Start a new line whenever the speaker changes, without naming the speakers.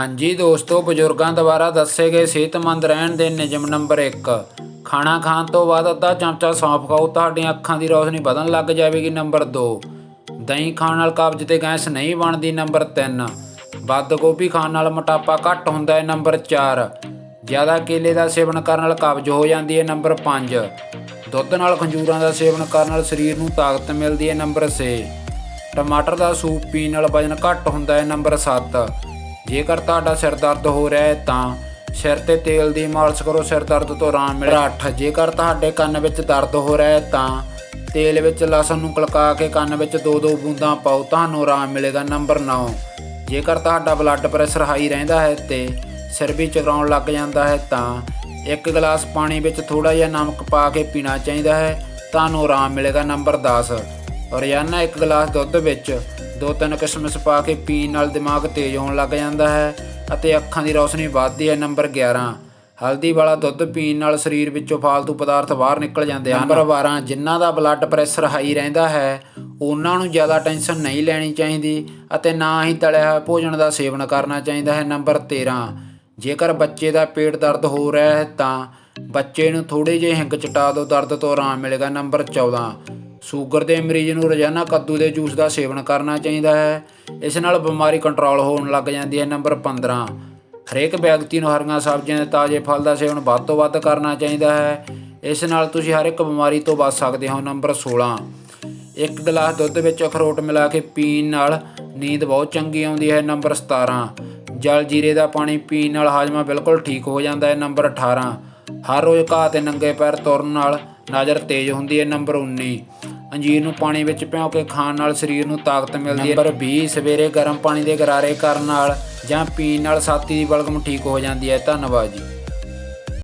ਹਾਂਜੀ ਦੋਸਤੋ, ਬਜ਼ੁਰਗਾਂ ਦੁਆਰਾ ਦੱਸੇ ਗਏ ਸਿਹਤਮੰਦ ਰਹਿਣ ਦੇ ਨਿਯਮ ਨੰਬਰ 1 ਖਾਣਾ ਖਾਣ ਤੋਂ ਬਾਅਦ ਅੱਧਾ ਚਮਚਾ ਸੌਂਫ ਖਾਓ, ਤੁਹਾਡੀਆਂ ਅੱਖਾਂ ਦੀ ਰੌਸ਼ਨੀ ਵਧਣ ਲੱਗ ਜਾਵੇਗੀ ਨੰਬਰ 2 ਦਹੀਂ ਖਾਣ ਨਾਲ ਕਬਜ਼ ਤੇ ਗੈਸ ਨਹੀਂ ਬਣਦੀ ਨੰਬਰ 3 ਵੱਧ ਗੋਭੀ ਖਾਣ ਨਾਲ ਮੋਟਾਪਾ ਘੱਟ ਹੁੰਦਾ ਹੈ ਨੰਬਰ 4 ਜ਼ਿਆਦਾ ਕੇਲੇ ਦਾ ਸੇਵਨ ਕਰਨ ਨਾਲ ਕਬਜ਼ ਹੋ ਜਾਂਦੀ ਹੈ ਨੰਬਰ 5 ਦੁੱਧ ਨਾਲ ਖੰਜੂਰਾਂ ਦਾ ਸੇਵਨ ਕਰਨ ਨਾਲ ਸਰੀਰ ਨੂੰ ਤਾਕਤ ਮਿਲਦੀ ਹੈ ਨੰਬਰ 6 ਟਮਾਟਰ ਦਾ ਸੂਪ ਪੀਣ ਨਾਲ ਵਜ਼ਨ ਘੱਟ ਹੁੰਦਾ ਹੈ ਨੰਬਰ 7 ਜੇਕਰ ਤੁਹਾਡਾ ਸਿਰ ਦਰਦ ਹੋ ਰਿਹਾ ਹੈ ਤਾਂ ਸਿਰ ਤੇ ਤੇਲ ਦੀ ਮਾਲਿਸ਼ ਕਰੋ, ਸਿਰ ਦਰਦ ਤੋਂ ਆਰਾਮ ਮਿਲੇਗਾ 8 ਜੇਕਰ ਤੁਹਾਡੇ ਕੰਨ ਵਿੱਚ ਦਰਦ ਹੋ ਰਿਹਾ ਹੈ ਤਾਂ ਤੇਲ ਵਿੱਚ ਲਸਣ ਨੂੰ ਕਲਕਾ ਕੇ ਕੰਨ ਵਿੱਚ ਦੋ ਦੋ ਬੂੰਦਾਂ ਪਾਓ, ਤੁਹਾਨੂੰ ਆਰਾਮ ਮਿਲੇਗਾ। ਨੰਬਰ 9 ਜੇਕਰ ਤੁਹਾਡਾ ਬਲੱਡ ਪ੍ਰੈਸ਼ਰ ਹਾਈ ਰਹਿੰਦਾ ਹੈ ਤੇ ਸਿਰ ਵੀ ਚਕਰਾਉਣ ਲੱਗ ਜਾਂਦਾ ਹੈ ਤਾਂ ਇੱਕ ਗਲਾਸ ਪਾਣੀ ਵਿੱਚ ਥੋੜਾ ਜਿਹਾ ਨਮਕ ਪਾ ਕੇ ਪੀਣਾ ਚਾਹੀਦਾ ਹੈ, ਤੁਹਾਨੂੰ ਆਰਾਮ ਮਿਲੇਗਾ। ਨੰਬਰ 10 ਰੋਜ਼ਾਨਾ ਇੱਕ ਗਲਾਸ ਦੁੱਧ ਵਿੱਚ ਦੋ ਤਿੰਨ ਕਿਸ਼ਮਿਸ਼ ਪਾ ਕੇ ਪੀਣ ਨਾਲ ਦਿਮਾਗ ਤੇਜ਼ ਹੋਣ ਲੱਗ ਜਾਂਦਾ ਹੈ ਅਤੇ ਅੱਖਾਂ ਦੀ ਰੌਸ਼ਨੀ ਵੱਧਦੀ ਹੈ। ਨੰਬਰ 11 ਹਲਦੀ ਵਾਲਾ ਦੁੱਧ ਪੀਣ ਨਾਲ ਸਰੀਰ ਵਿੱਚੋਂ ਫਾਲਤੂ ਪਦਾਰਥ ਬਾਹਰ ਨਿਕਲ ਜਾਂਦੇ ਹਨ। ਨੰਬਰ 12 ਜਿਨ੍ਹਾਂ ਦਾ ਬਲੱਡ ਪ੍ਰੈਸ਼ਰ ਹਾਈ ਰਹਿੰਦਾ ਹੈ ਉਹਨਾਂ ਨੂੰ ਜ਼ਿਆਦਾ ਟੈਨਸ਼ਨ ਨਹੀਂ ਲੈਣੀ ਚਾਹੀਦੀ ਅਤੇ ਨਾ ਹੀ ਤਲਿਆ ਹੋਇਆ ਭੋਜਨ ਦਾ ਸੇਵਨ ਕਰਨਾ ਚਾਹੀਦਾ ਹੈ। ਨੰਬਰ 13 ਜੇਕਰ ਬੱਚੇ ਦਾ ਪੇਟ ਦਰਦ ਹੋ ਰਿਹਾ ਹੈ ਤਾਂ ਬੱਚੇ ਨੂੰ ਥੋੜੇ ਜਿਹੇ ਹਿੰਗ ਚਟਾ ਦਿਓ ਦਰਦ ਤੋਂ ਆਰਾਮ ਮਿਲੇਗਾ। ਨੰਬਰ 14 ਸ਼ੂਗਰ ਦੇ ਮਰੀਜ਼ ਨੂੰ ਰੋਜ਼ਾਨਾ ਕੱਦੂ ਦੇ ਜੂਸ ਦਾ ਸੇਵਨ ਕਰਨਾ ਚਾਹੀਦਾ ਹੈ। ਇਸ ਨਾਲ ਬਿਮਾਰੀ ਕੰਟਰੋਲ ਹੋਣ ਲੱਗ ਜਾਂਦੀ ਹੈ। ਨੰਬਰ 15 ਹਰੇਕ ਵਿਅਕਤੀ ਨੂੰ ਹਰੀਆਂ ਸਬਜ਼ੀਆਂ ਦੇ ਤਾਜ਼ੇ ਫਲ ਦਾ ਸੇਵਨ ਵੱਧ ਤੋਂ ਵੱਧ ਕਰਨਾ ਚਾਹੀਦਾ ਹੈ। ਇਸ ਨਾਲ ਤੁਸੀਂ ਹਰ ਇੱਕ ਬਿਮਾਰੀ ਤੋਂ ਬਚ ਸਕਦੇ ਹੋ। ਨੰਬਰ 16 ਇੱਕ ਗਲਾਸ ਦੁੱਧ ਵਿੱਚ ਅਖਰੋਟ ਮਿਲਾ ਕੇ ਪੀਣ ਨਾਲ ਨੀਂਦ ਬਹੁਤ ਚੰਗੀ ਆਉਂਦੀ ਹੈ। ਨੰਬਰ 17 ਜਲ ਜੀਰੇ ਦਾ ਪਾਣੀ ਪੀਣ ਨਾਲ ਹਾਜ਼ਮਾ ਬਿਲਕੁਲ ਠੀਕ ਹੋ ਜਾਂਦਾ ਹੈ। ਨੰਬਰ 18 ਹਰ ਰੋਜ਼ ਘਾਹ ਤੇ ਨੰਗੇ ਪੈਰ ਤੁਰਨ ਨਾਲ ਨਜ਼ਰ ਤੇਜ਼ ਹੁੰਦੀ ਹੈ। ਨੰਬਰ 19 ਅੰਜੀਰ ਨੂੰ ਪਾਣੀ ਵਿੱਚ ਭਿਓ ਕੇ ਖਾਣ ਨਾਲ ਸਰੀਰ ਨੂੰ ਤਾਕਤ ਮਿਲਦੀ ਹੈ। ਨੰਬਰ 20 ਸਵੇਰੇ ਗਰਮ ਪਾਣੀ ਦੇ ਗਰਾਰੇ ਕਰਨ ਨਾਲ ਜਾਂ ਪੀਣ ਨਾਲ ਛਾਤੀ ਦੀ ਬਲਗਮ ਠੀਕ ਹੋ ਜਾਂਦੀ ਹੈ। ਧੰਨਵਾਦ ਜੀ।